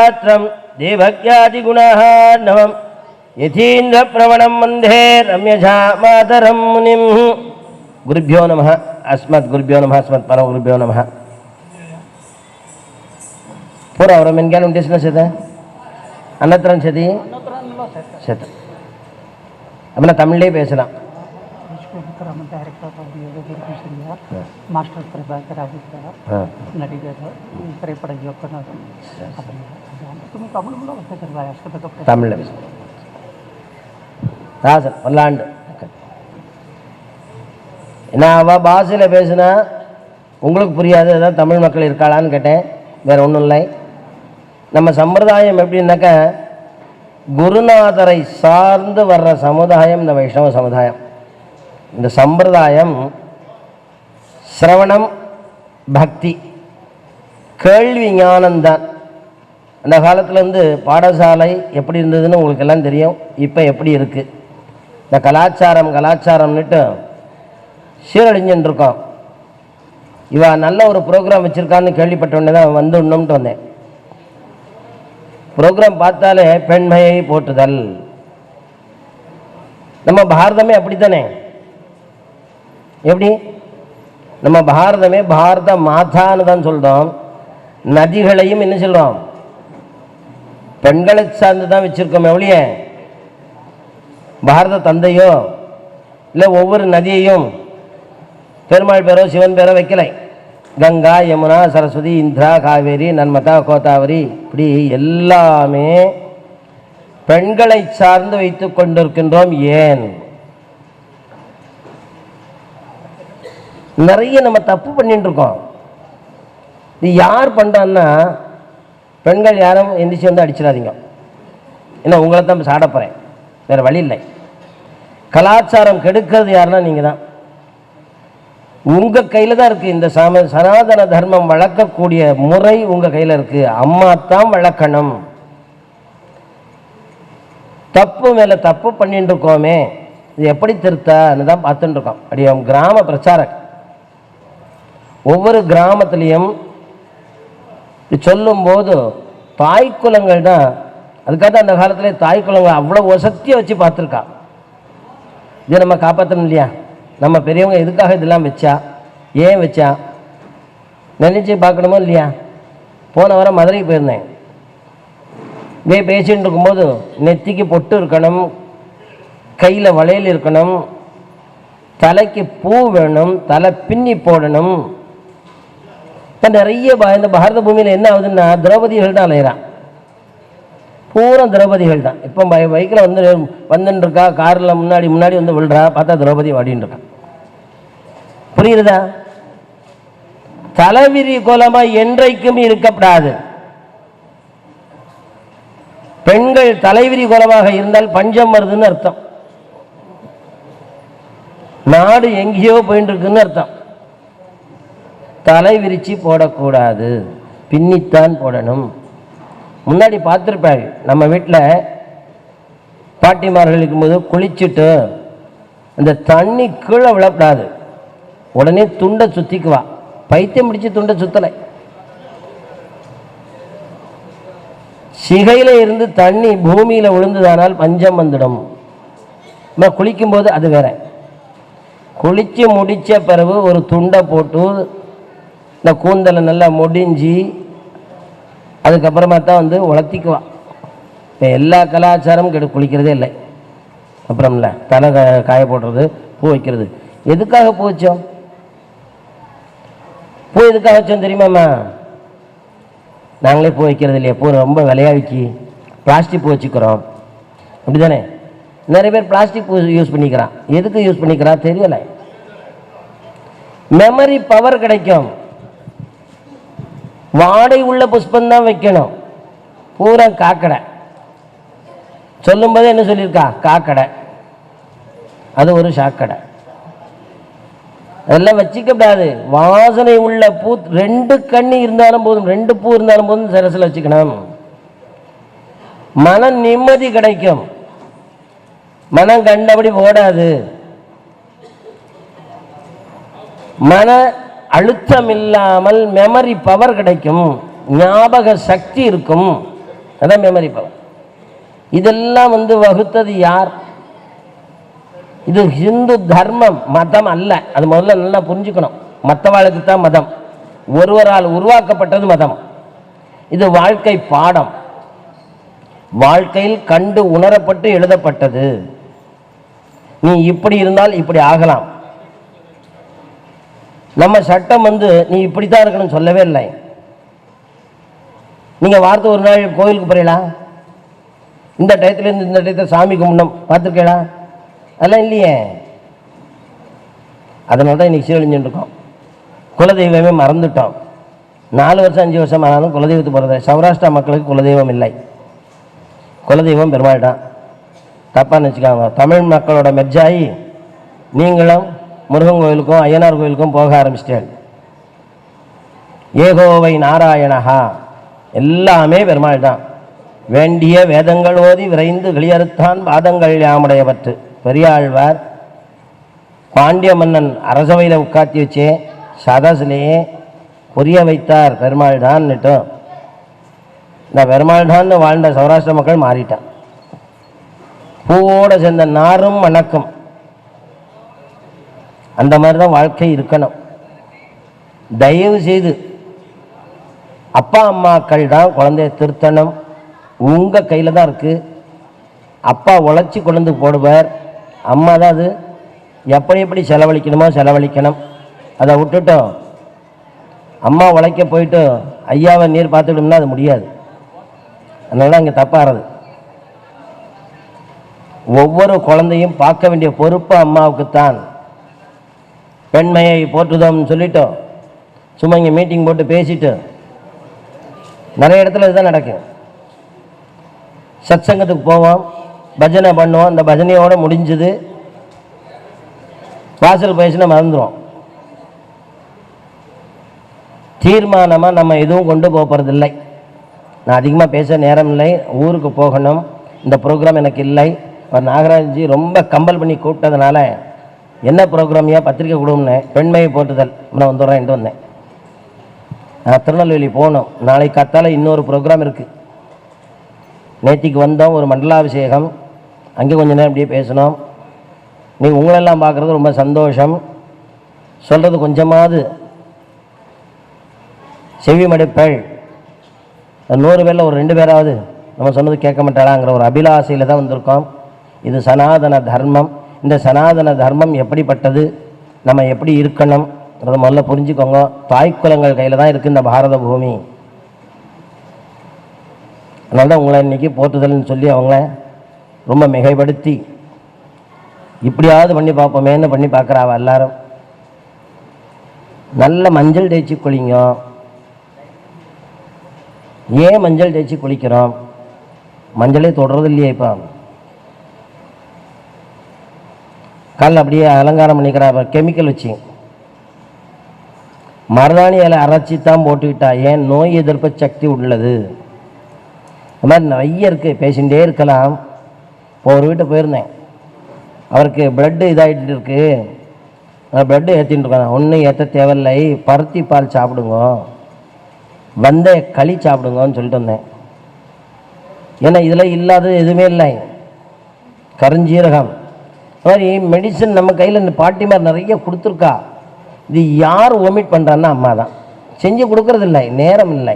गात्रं देवज्ञादिगुणार्णवं यथीन्द्रप्रवणं वन्दे रम्यझा मातरं मुनिं गुरुभ्यो नमः अस्मद्गुरुभ्यो नमः अस्मत्परमगुरुभ्यो नमः பூரா அவரை மென்கால் உண்டேசின சேத அன்னத்திரன் சதி சேத்த அப்படின்னா தமிழ்லேயே பேசலாம் ವಿಶ್ವವಿಕ್ರಮ ಡೈರೆಕ್ಟರ್ ಆಫ್ ಯೋಗಗುರುಶ್ರೀಯ ಮಾಸ್ಟರ್ ಪ್ರಭಾಕರ್ ಆಗಿದ್ದಾರೆ ஆ நடிகர் திரைப்பட இயக்குனர் தமிழ் தமிழில் பேசலாம் ராசன் பல்லாண்டு. நான் அவள் பாஷையில் பேசுனா உங்களுக்கு புரியாது ஏதாவது தமிழ் மக்கள் இருக்காளான்னு கேட்டேன். வேறு ஒன்றும் இல்லை. நம்ம சம்பிரதாயம் எப்படின்னாக்க குருநாதரை சார்ந்து வர்ற சமுதாயம் இந்த வைஷ்ணவ சமுதாயம். இந்த சம்பிரதாயம் சிரவணம் பக்தி கேள்வி ஞானம்தான். அந்த காலத்தில் வந்து பாடசாலை எப்படி இருந்ததுன்னு உங்களுக்கு எல்லாம் தெரியும். இப்போ எப்படி இருக்குது இந்த கலாச்சாரம் கலாச்சாரம்னுட்டு சீரழிஞ்சுன்னு இருக்கோம். இவ நல்ல ஒரு ப்ரோக்ராம் வச்சுருக்கான்னு கேள்விப்பட்ட உடனே தான் வந்துடணும்ட்டு வந்தேன். ப்ரோக்ராம் பார்த்தாலே பெண்மையை போற்றுதல். நம்ம பாரதமே அப்படித்தானே? எப்படி? நம்ம பாரதமே பாரத மாதான்னு தான் சொல்கிறோம் நதிகளையும் என்ன சொல்கிறோம் பெண்களை சார்ந்து தான் வச்சுருக்கோம் எவ்வளிய பாரத தந்தையோ இல்லை ஒவ்வொரு நதியையும் பெருமாள் பேரோ சிவன் பேரோ வைக்கலை. கங்கா யமுனா சரஸ்வதி இந்திரா காவேரி நன்மதா கோதாவரி இப்படி எல்லாமே பெண்களை சார்ந்து வைத்து கொண்டிருக்கின்றோம் ஏன்? நிறைய நம்ம தப்பு பண்ணிட்டு இருக்கோம். இது யார் பண்ணுறான்னா பெண்கள் யாரும் எந்திரிச்சு வந்து அடிச்சிடாதீங்க. ஏன்னா உங்களை தான் சாட போகிறேன் வேறு வழி இல்லை. கலாச்சாரம் கெடுக்கிறது யாருன்னா நீங்கள் தான். உங்கள் கையில் தான் இருக்குது இந்த சம சனாதன தர்மம் வளர்க்கக்கூடிய முறை உங்கள் கையில் இருக்குது அம்மா தான் வளர்க்கணும். தப்பு மேலே தப்பு பண்ணிட்டு இருக்கோமே. இது எப்படி திருத்தான்னு தான் பார்த்துட்டு இருக்கோம். அப்படியே கிராம பிரச்சாரக். ஒவ்வொரு கிராமத்துலேயும் சொல்லும்போது தாய்க்குலங்கள் தான் அதுக்காக தான் அந்த காலத்துல தாய்க்குலங்கள் அவ்வளோ வசத்தியை வச்சு பார்த்துருக்கா. இதை நம்ம காப்பாற்றணும் இல்லையா? நம்ம பெரியவங்க எதுக்காக இதெல்லாம் வச்சா? ஏன் வச்சா? நினச்சி பார்க்கணுமோ இல்லையா? போன வாரம் மதுரைக்கு போயிருந்தேன். இதே பேசிட்டு இருக்கும்போது நெத்திக்கு பொட்டு இருக்கணும் கையில் வளையல் இருக்கணும் தலைக்கு பூ வேணும் தலை பின்னி போடணும் நிறைய இந்த பாரத பூமியில் என்ன ஆகுதுன்னா திரௌபதிகள் தான் அலையிறான். பூரா திரௌபதிகள் தான் இப்போ பை பைக்கில் வந்து வந்துன்னு இருக்கா காரில் முன்னாடி முன்னாடி வந்து விழுறா பார்த்தா திரௌபதி வாடின்னு இருக்கா புரியுதா? தலைவிரி கோலமா என்றைக்கும் இருக்கப்படாது. பெண்கள் தலைவிரி கோலமாக இருந்தால் பஞ்சம் வருதுன்னு அர்த்தம். நாடு எங்கேயோ போயின்னு இருக்குன்னு அர்த்தம். தலை விரித்து போடக்கூடாது. பின்னித்தான் போடணும். முன்னாடி பார்த்துருப்பாள் நம்ம வீட்டில் பாட்டிமார்கள் இருக்கும்போது குளிச்சுட்டு அந்த தண்ணி கீழே விழப்படாது உடனே துண்டை சுற்றிக்குவா பைத்தியம் பிடிச்சி துண்டை சுற்றலை சிகையில் இருந்து தண்ணி பூமியில் விழுந்ததானால் பஞ்சம் வந்துடும். நம்ம குளிக்கும்போது அது வேற. குளித்து முடித்த பிறகு ஒரு துண்டை போட்டு இந்த கூந்தலை நல்லா முடிஞ்சு அதுக்கப்புறமா தான் வந்து உலர்த்திக்குவா. இப்போ எல்லா கலாச்சாரமும் கெடு குளிக்கிறதே இல்லை. அப்புறம்ல தலை காய போடுறது பூ வைக்கிறது. எதுக்காக பூ வச்சோம்? பூ எதுக்காக வச்சோம் தெரியுமாம்மா நாங்களே பூ வைக்கிறது இல்லையா. பூ ரொம்ப விலையா விக்கி பிளாஸ்டிக் பூ வச்சுக்கிறோம். அப்படி தானே நிறைய பேர் பிளாஸ்டிக் பூ யூஸ் பண்ணிக்கிறான். எதுக்கு யூஸ் பண்ணிக்கிறான்? தெரியலை. மெமரி பவர் கிடைக்கும். வாடை உள்ள புஷ்பம் தான் வைக்கணும். பூரா காக்கடை. சொல்லும்போது என்ன சொல்லியிருக்கா? காக்கடை. அது ஒரு சாக்கடை. அதெல்லாம் வச்சுக்க கூடாது. வாசனை உள்ள பூ ரெண்டு கண்ணி இருந்தாலும் போதும். ரெண்டு பூ இருந்தாலும் போதும் சிரசில் வச்சுக்கணும். மன நிம்மதி கிடைக்கும். மனம் கண்டபடி ஓடாது. மன அழுத்தம் இல்லாமல் மெமரி பவர் கிடைக்கும். ஞாபக சக்தி இருக்கும். அதான் மெமரி பவர் இதெல்லாம் வந்து வகுத்தது யார்? இது ஹிந்து தர்மம் மதம் அல்ல. அது முதல்ல நல்லா புரிஞ்சுக்கணும். மற்றவாளுக்கு தான் மதம். ஒருவரால் உருவாக்கப்பட்டது மதம். இது வாழ்க்கை பாடம். வாழ்க்கையில் கண்டு உணரப்பட்டு எழுதப்பட்டது. நீ இப்படி இருந்தால் இப்படி ஆகலாம். நம்ம சட்டம் வந்து நீ இப்படி தான் இருக்கணும்னு சொல்லவே இல்லை. நீங்கள் வார்த்தை ஒரு நாள் கோயிலுக்கு போகிறீங்களா இந்த டயத்துலேருந்து இந்த டயத்தில் சாமி கும்பிடணும். பார்த்துருக்கீங்களா? அதெல்லாம் இல்லையே. அதனால தான் இன்றைக்கி சீரழிஞ்சுட்டுருக்கோம் குலதெய்வமே மறந்துட்டோம். நாலு வருஷம் அஞ்சு வருஷம் ஆனாலும் குலதெய்வத்துக்கு போகிறது சௌராஷ்டிரா மக்களுக்கு குலதெய்வம் இல்லை. குலதெய்வம் பெருமாள் தான் தப்பாக நினச்சிக்காங்க தமிழ் மக்களோட மெர்ஜாயி நீங்களும் முருகன் கோயிலுக்கும் ஐயனார் கோயிலுக்கும் போக ஆரம்பிச்சிட்டேன் ஏகோவை நாராயணஹா. எல்லாமே பெருமாள் தான். வேண்டிய வேதங்கள் ஓதி விரைந்து வெளியறுத்தான் பாதங்கள் யாமுடையவற்று. பெரியாழ்வார் பாண்டிய மன்னன் அரசவையில் உட்காத்தி வச்சே சதசிலேயே புரிய வைத்தார். பெருமாள் தான்னுட்டும் இந்த பெருமாள் தான் வாழ்ந்த சௌராஷ்டிர மக்கள் மாறிட்டான். பூவோடு சேர்ந்த நாரும் வணக்கம். அந்த மாதிரி தான் வாழ்க்கை இருக்கணும். தயவு செய்து அப்பா அம்மாக்கள் தான் குழந்தைய திருத்தணும். உங்கள் கையில் தான் இருக்குது அப்பா உழைச்சி கொண்டு போடுவார். அம்மா தான் அது. எப்படி எப்படி செலவழிக்கணுமோ செலவழிக்கணும். அதை விட்டுட்டோம். அம்மா உழைக்க போயிட்டு ஐயாவை நீர் பார்த்துக்கிட்டோம்னா அது முடியாது. அதனால தான் இங்கே தப்பாகிறது ஒவ்வொரு குழந்தையும் பார்க்க வேண்டிய பொறுப்பு அம்மாவுக்குத்தான். பெண்மையை போற்றுதோம்னு சொல்லிட்டோம். சும்மா இங்கே மீட்டிங் போட்டு பேசிட்டு. நிறைய இடத்துல இதுதான் நடக்கும். சத்சங்கத்துக்கு போவோம். பஜனை பண்ணுவோம். அந்த பஜனையோடு முடிஞ்சது. வாசல் பேசினா மறந்துடும் தீர்மானமாக நம்ம எதுவும் கொண்டு போகிறதில்லை நான் அதிகமாக பேச நேரம் இல்லை. ஊருக்கு போகணும். இந்த ப்ரோக்ராம் எனக்கு இல்லை. அவர் நாகராஜ்ஜி ரொம்ப கம்பல் பண்ணி கூப்பிட்டதுனால என்ன ப்ரோக்ராமியா பத்திரிக்கை கொடும்னு பெண்மையை போட்டுதல் நான் வந்துடுறேன்ட்டு வந்தேன். நான் திருநெல்வேலி போகணும் நாளைக்கு காத்தால் இன்னொரு ப்ரோக்ராம் இருக்குது நேற்றுக்கு வந்தோம் ஒரு மண்டலாபிஷேகம். அங்கே கொஞ்ச நேரம் அப்படியே பேசணும் நீ உங்களெல்லாம் பார்க்குறது ரொம்ப சந்தோஷம். சொல்கிறது கொஞ்சமாவது செவி மடுப்பள். நூறு பேரில் ஒரு ரெண்டு பேராவது நம்ம சொன்னது கேட்க மாட்டாளாங்கிற ஒரு அபிலாசையில் தான் வந்திருக்கோம். இது சனாதன தர்மம். இந்த சனாதன தர்மம் எப்படிப்பட்டது? நம்ம எப்படி இருக்கணும்? அதை முதல்ல புரிஞ்சுக்கோங்க. தாய்க்குலங்கள் கையில் தான் இருக்குது இந்த பாரத பூமி. அதனால தான் உங்களை இன்றைக்கி போற்றுதல்னு சொல்லி அவங்கள ரொம்ப மிகைப்படுத்தி இப்படியாவது பண்ணி பார்ப்போமேன்னு பண்ணி பார்க்குறாவ எல்லாரும். நல்ல மஞ்சள் தேய்ச்சி குளிங்க. ஏன் மஞ்சள் தேய்ச்சி குளிக்கிறோம்? மஞ்சளே தொடுறது இல்லையா இப்போ. கல் அப்படியே அலங்காரம் பண்ணிக்கிறா கெமிக்கல் வச்சு. மருதாணி இலை அரைச்சி தான் போட்டுக்கிட்டா. ஏன்? நோய் எதிர்ப்பு சக்தி உள்ளது. இந்த மாதிரி நிறைய இருக்குது பேசிகிட்டே இருக்கலாம். இப்போ ஒரு வீட்டை போயிருந்தேன். அவருக்கு பிளட்டு இதாகிட்டு இருக்கு. பிளட்டு ஏற்றிட்டு இருக்காங்க ஒன்றும் ஏற்ற தேவையில்லை. பருத்தி பால் சாப்பிடுங்க. வந்த களி சாப்பிடுங்கன்னு சொல்லிட்டு வந்தேன். ஏன்னா இதில் இல்லாதது எதுவுமே இல்லை. கருஞ்சீரகம். மாதிரி மெடிசன் நம்ம கையில் இந்த பாட்டிமார் நிறைய கொடுத்துருக்கா. இது யார் ஓமிட் பண்ணுறான்னா அம்மா தான் செஞ்சு கொடுக்கறதில்லை நேரம் இல்லை.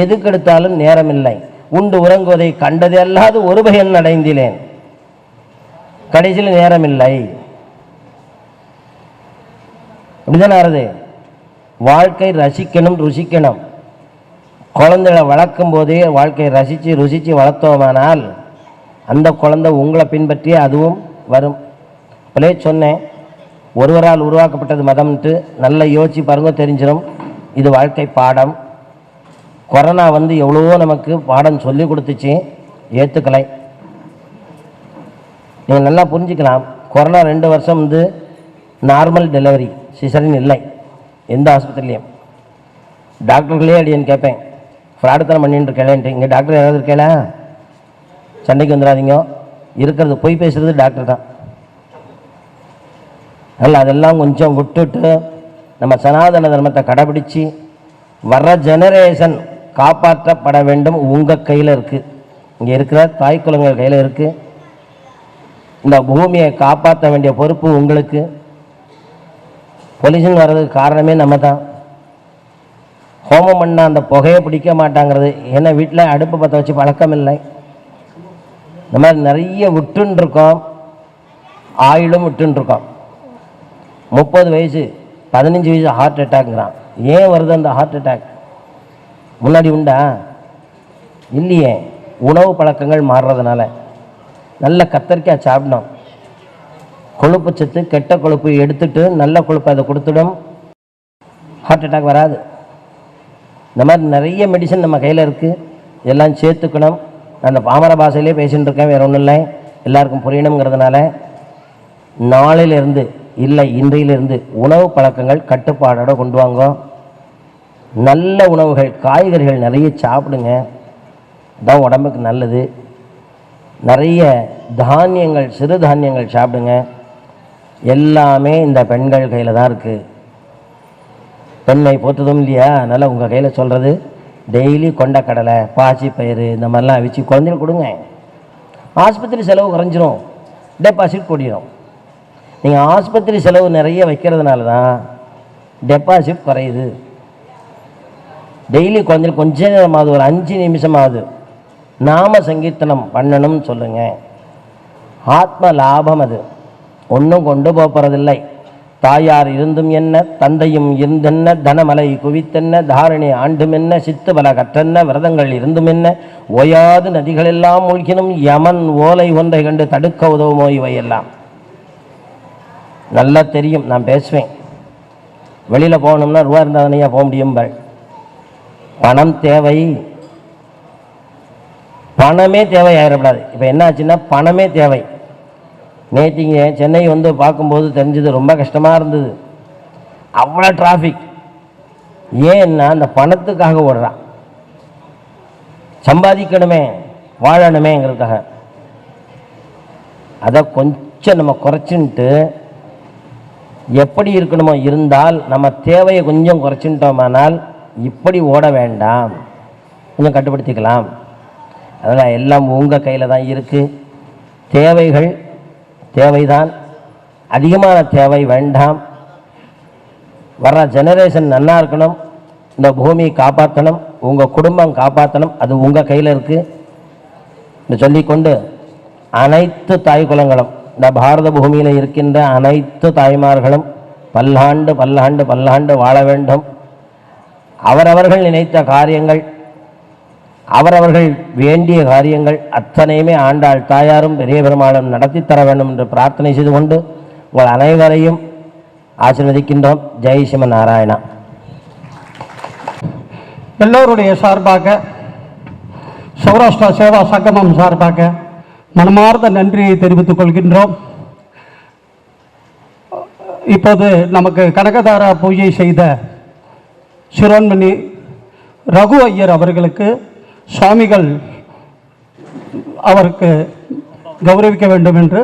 எதுக்கு எடுத்தாலும் நேரம் இல்லை. உண்டு உறங்குவதை கண்டது அல்லாது ஒரு பயன் அடைந்திலேன். கடைசியில் நேரம் இல்லை. அப்படிதானே ஆறுது? வாழ்க்கை ரசிக்கணும் ருசிக்கணும். குழந்தைகளை வளர்க்கும் போதே வாழ்க்கையை ரசித்து ருசித்து வளர்த்தோமானால் அந்த குழந்தை உங்களை பின்பற்றி அதுவும் வரும். இப்போலே சொன்னேன் ஒருவரால் உருவாக்கப்பட்டது மதம்ன்ட்டு நல்லா யோசிச்சு பாருங்க தெரிஞ்சிடும் இது வாழ்க்கை பாடம். கொரோனா வந்து எவ்வளவோ நமக்கு பாடம் சொல்லி கொடுத்துச்சு ஏற்றுக்கலை நீங்கள் நல்லா புரிஞ்சுக்கலாம் கொரோனா ரெண்டு வருஷம் வந்து நார்மல் டெலிவரி சிசரின் இல்லை எந்த ஆஸ்பத்திரிலையும் டாக்டர்களே அடியன் கேட்பேன் ஃப்ராடுத்தனம் பண்ணிட்டு இருக்கேன்ட்டு இங்கே டாக்டர் யாராவது இருக்கேளா? சண்டைக்கு வந்துடாதீங்க. இருக்கிறது பொய் பேசுகிறது டாக்டர் தான். அல்ல அதெல்லாம் கொஞ்சம் விட்டுட்டு நம்ம சனாதன தர்மத்தை கடைபிடிச்சு வர்ற ஜெனரேஷன் காப்பாற்றப்பட வேண்டும் உங்கள் கையில் இருக்குது இங்கே இருக்கிற தாய் குலங்கள் கையில் இருக்குது இந்த பூமியை காப்பாற்ற வேண்டிய பொறுப்பு உங்களுக்கு. பொலிஷன் வர்றதுக்கு காரணமே நம்ம தான். ஹோமம் பண்ணால் அந்த புகையை பிடிக்க மாட்டாங்கிறது. ஏன்னா வீட்டில் அடுப்பு பற்ற வச்சு பழக்கம் இல்லை இந்த மாதிரி நிறைய விட்டுன்னு இருக்கோம் ஆயிலும் விட்டுன்னு இருக்கோம் முப்பது வயசு பதினஞ்சு வயசு ஹார்ட் அட்டாக்ங்கிறான் ஏன் வருது அந்த ஹார்ட் அட்டாக் முன்னாடி உண்டா? இல்லையே. உணவு பழக்கங்கள் மாறுறதுனால. நல்ல கத்தரிக்காய் சாப்பிடணும். கொழுப்பு சத்து கெட்ட கொழுப்பு எடுத்துட்டு நல்ல கொழுப்பு அதை கொடுத்துடும். ஹார்ட் அட்டாக் வராது. இந்த மாதிரி நிறைய மெடிசன் நம்ம கையில் இருக்குது எல்லாம் சேர்த்துக்கணும். நான் அந்த பாமர பாஷையிலே பேசிகிட்டு இருக்கேன் வேற ஒன்றும் இல்லை. எல்லாருக்கும் புரியணுங்கிறதுனால நாளையிலிருந்து இல்லை இன்றையிலிருந்து உணவு பழக்கங்கள் கட்டுப்பாடோடு கொண்டு வாங்க. நல்ல உணவுகள் காய்கறிகள் நிறைய சாப்பிடுங்க. தான் உடம்புக்கு நல்லது. நிறைய தானியங்கள் சிறு தானியங்கள் சாப்பிடுங்க. எல்லாமே இந்த பெண்கள் கையில் தான் இருக்குது பெண்ணை போற்றதும் இல்லையா? அதனால் உங்கள் கையில் சொல்கிறது டெய்லி கொண்டக்கடலை பாசி பயிறு இந்த மாதிரிலாம் அவிச்சு குழந்தைங்களுக்கு கொடுங்க. ஆஸ்பத்திரி செலவு குறைஞ்சிரும். டெபாசிட் கூடிடும் நீங்கள் ஆஸ்பத்திரி செலவு நிறைய வைக்கிறதுனால தான் டெபாசிட் குறையுது. டெய்லி கொஞ்சம் கொஞ்ச நேரமாவது ஒரு அஞ்சு நிமிஷமாவது நாம சங்கீர்த்தனம் பண்ணணும்னு சொல்லுங்க. ஆத்ம லாபம் அது. ஒன்றும் கொண்டு போக போகிறதில்லை தாயார் இருந்தும் என்ன தந்தையும் இருந்தென்ன தனமலை குவித்தென்ன தாரணி ஆண்டும் என்ன சித்து பல கற்றென்ன விரதங்கள் இருந்தும் என்ன ஓயாது நதிகளெல்லாம் மூழ்கினும் யமன் ஓலை ஒன்றை கண்டு தடுக்க உதவுமோ இவையெல்லாம். நல்லா தெரியும் நான் பேசுவேன். வெளியில் போகணும்னா ரூபா இருந்தால் தானேயா போக முடியும் பணம் தேவை. பணமே தேவை ஆயிடக்கூடாது இப்போ என்ன ஆச்சுன்னா பணமே தேவை. நேற்றுங்க சென்னை வந்து பார்க்கும்போது தெரிஞ்சது ரொம்ப கஷ்டமாக இருந்தது. அவ்வளோ டிராஃபிக் ஏன்னா அந்த பணத்துக்காக ஓடுறான். சம்பாதிக்கணுமே வாழணுமே எங்களுக்காக. அதை கொஞ்சம் நம்ம குறைச்சின்ட்டு எப்படி இருக்கணுமோ இருந்தால் நம்ம தேவையை கொஞ்சம் குறைச்சின்ட்டோமானால் இப்படி ஓட வேண்டாம். கொஞ்சம் கட்டுப்படுத்திக்கலாம். அதனால் எல்லாம் உங்கள் கையில் தான் இருக்குது தேவைகள் தேவைதான். அதிகமான தேவை வேண்டாம். வர்ற ஜெனரேஷன் நன்னா இருக்கணும். இந்த பூமியை காப்பாற்றணும் உங்கள் குடும்பம் காப்பாற்றணும் அது உங்கள் கையில் இருக்குது என்று சொல்லிக்கொண்டு அனைத்து தாய் குலங்களும் இந்த பாரத பூமியில் இருக்கின்ற அனைத்து தாய்மார்களும் பல்லாண்டு பல்லாண்டு பல்லாண்டு வாழ வேண்டும். அவரவர்கள் நினைத்த காரியங்கள் அவரவர்கள் வேண்டிய காரியங்கள் அத்தனையுமே ஆண்டாள் தாயாரும் பெரிய பெருமாளும் நடத்தி தர வேண்டும் என்று பிரார்த்தனை செய்து கொண்டு உங்கள் அனைவரையும் ஆசிர்வதிக்கின்றோம். ஜெய் சிவ நாராயணா எல்லோருடைய சார்பாக சௌராஷ்டிரா சேவா சங்கமம் சார்பாக மனமார்ந்த நன்றியை தெரிவித்துக் கொள்கின்றோம். இப்போது நமக்கு கனகதாரா பூஜை செய்த சிரோன்மணி ரகு ஐயர் அவர்களுக்கு சுவாமிகள் அவருக்கு கௌரவிக்க வேண்டும் என்று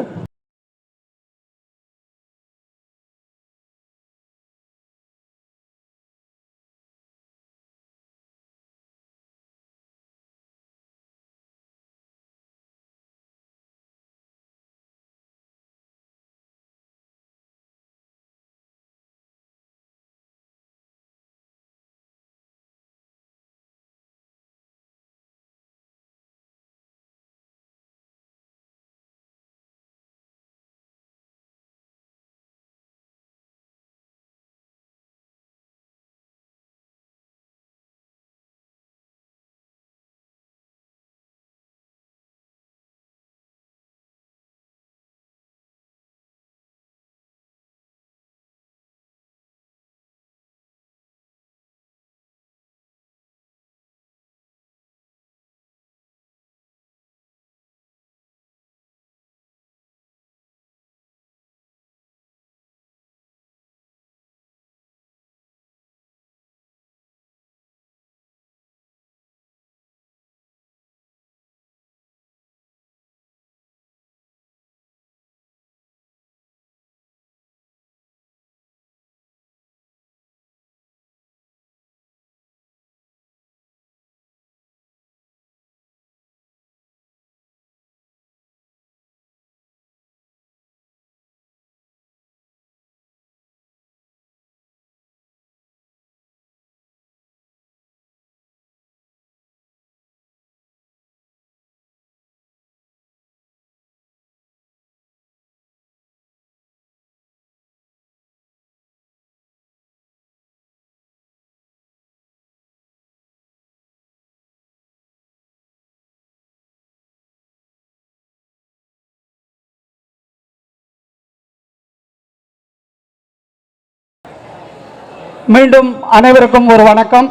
மீண்டும் அனைவருக்கும் ஒரு வணக்கம்.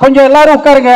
கொஞ்சம் எல்லாரும் உட்காருங்க.